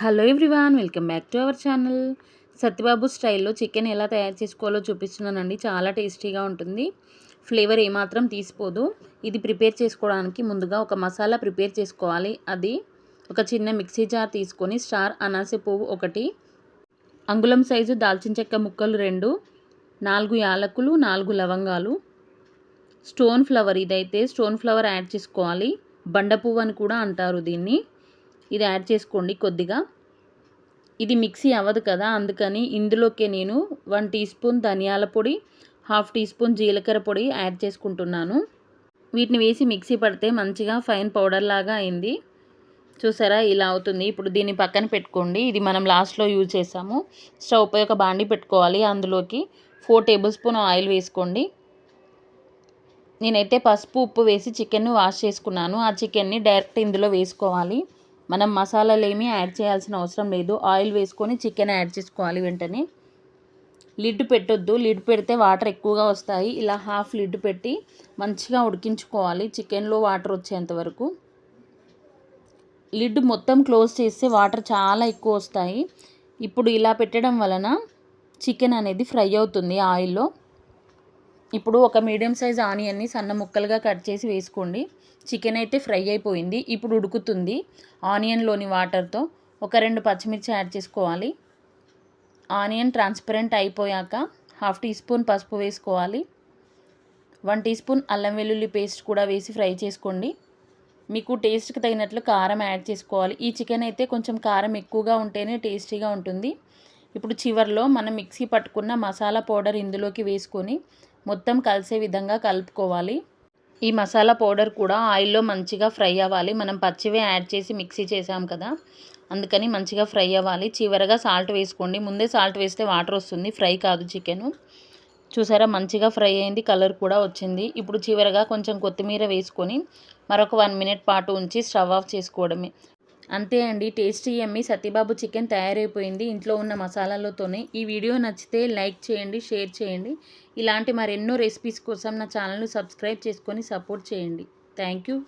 Hello everyone welcome back to our channel. Satyababu స్టైల్లో chicken ఎలా తయారు చేసుకోవాలో చూపిస్తున్నానండి. చాలా టేస్టీగా ఉంటుంది. ఫ్లేవర్ ఏమాత్రం తీసిపోదు. ఇది ప్రిపేర్ చేసుకోవడానికి ముందుగా ఒక మసాలా ప్రిపేర్ చేసుకోవాలి. అది ఒక చిన్న మిక్సీ జార్ తీసుకొని స్టార్ అనాసె పువ్వు ఒకటి అంగుళం సైజు దాల్చిన చెక్క ముక్కలు రెండు నాలుగు యాలకులు నాలుగు లవంగాలు. స్టోన్ ఫ్లవర్ ఇదైతే స్టోన్ ఫ్లవర్ యాడ్ చేసుకోవాలి. బండ పువ్వు అని కూడా అంటారు దీన్ని. ఇది యాడ్ చేసుకోండి కొద్దిగా. ఇది మిక్సీ అవ్వదు కదా అందుకని ఇందులోకే నేను వన్ టీ స్పూన్ ధనియాల పొడి హాఫ్ టీ స్పూన్ జీలకర్ర పొడి యాడ్ చేసుకుంటున్నాను. వీటిని వేసి మిక్సీ పడితే మంచిగా ఫైన్ పౌడర్ లాగా అయింది. చూసారా ఇలా అవుతుంది. ఇప్పుడు దీన్ని పక్కన పెట్టుకోండి. ఇది మనం లాస్ట్లో యూజ్ చేసాము. స్టవ్ పై ఒక బాండి పెట్టుకోవాలి. అందులోకి ఫోర్ టేబుల్ స్పూన్ ఆయిల్ వేసుకోండి. నేనైతే పసుపు ఉప్పు వేసి చికెన్ను వాష్ చేసుకున్నాను. ఆ చికెన్ని డైరెక్ట్ ఇందులో వేసుకోవాలి. మనం మసాలాలు ఏమీ యాడ్ చేయాల్సిన అవసరం లేదు. ఆయిల్ వేసుకొని చికెన్ యాడ్ చేసుకోవాలి వెంటనే. లిడ్ పెట్టొద్దు. లిడ్ పెడితే వాటర్ ఎక్కువగా వస్తాయి. ఇలా హాఫ్ లిడ్ పెట్టి మంచిగా ఉడికించుకోవాలి. చికెన్లో వాటర్ వచ్చేంత వరకు. లిడ్ మొత్తం క్లోజ్ చేస్తే వాటర్ చాలా ఎక్కువ వస్తాయి. ఇప్పుడు ఇలా పెట్టడం వలన చికెన్ అనేది ఫ్రై అవుతుంది ఆయిల్లో. ఇప్పుడు ఒక మీడియం సైజ్ ఆనియన్ని సన్న ముక్కలుగా కట్ చేసి వేసుకోండి. చికెన్ అయితే ఫ్రై అయిపోయింది. ఇప్పుడు ఉడుకుతుంది ఆనియన్లోని వాటర్తో ఒక రెండు పచ్చిమిర్చి యాడ్ చేసుకోవాలి. ఆనియన్ ట్రాన్స్పరెంట్ అయిపోయాక హాఫ్ టీ స్పూన్ పసుపు వేసుకోవాలి. వన్ టీ స్పూన్ అల్లం వెల్లుల్లి పేస్ట్ కూడా వేసి ఫ్రై చేసుకోండి. మీకు టేస్ట్కి తగినట్లు కారం యాడ్ చేసుకోవాలి. ఈ చికెన్ అయితే కొంచెం కారం ఎక్కువగా ఉంటేనే టేస్టీగా ఉంటుంది. ఇప్పుడు చివరిలో మనం మిక్సీ పట్టుకున్న మసాలా పౌడర్ ఇందులోకి వేసుకొని మొత్తం కలిసే విధంగా కలుపుకోవాలి. ఈ మసాలా పౌడర్ కూడా ఆయిల్లో మంచిగా ఫ్రై అవ్వాలి. మనం పచ్చివే యాడ్ చేసి మిక్సీ చేసాం కదా అందుకని మంచిగా ఫ్రై అవ్వాలి. చివరగా సాల్ట్ వేసుకోండి. ముందే సాల్ట్ వేస్తే వాటర్ వస్తుంది. ఫ్రై కాదు చికెను. చూసారా మంచిగా ఫ్రై అయింది. కలర్ కూడా వచ్చింది. ఇప్పుడు చివరగా కొంచెం కొత్తిమీర వేసుకొని మరొక వన్ మినిట్ పాటు ఉంచి స్టవ్ ఆఫ్ చేసుకోవడమే. అంతే అండి. టేస్టీ ఎమ్మి సత్యబాబు చికెన్ తయారైపోయింది. ఇంట్లో ఉన్న మసాలాలతోనే. ఈ వీడియో నచ్చితే లైక్ చేయండి షేర్ చేయండి. ఇలాంటి మరెన్నో రెసిపీస్ కోసం నా ఛానల్ను సబ్స్క్రైబ్ చేసుకొని సపోర్ట్ చేయండి. Thank you